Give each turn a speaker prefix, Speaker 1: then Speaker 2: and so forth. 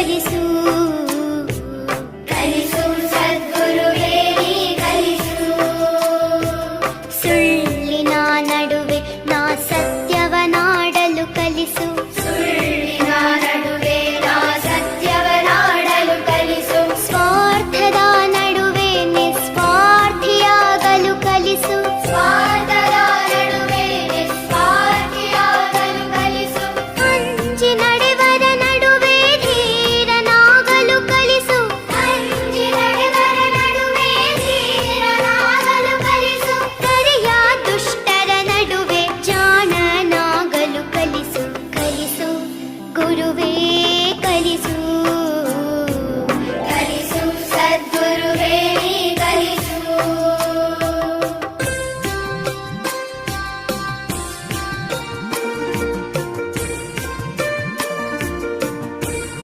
Speaker 1: కలిసు కలిసు సద్గురువేని కలిసు ಸುಳ್ಳಿನ ನಡುವೆ ನಾ ಸತ್ಯವ ನಾಡಲು ಕಲಿಸು kiss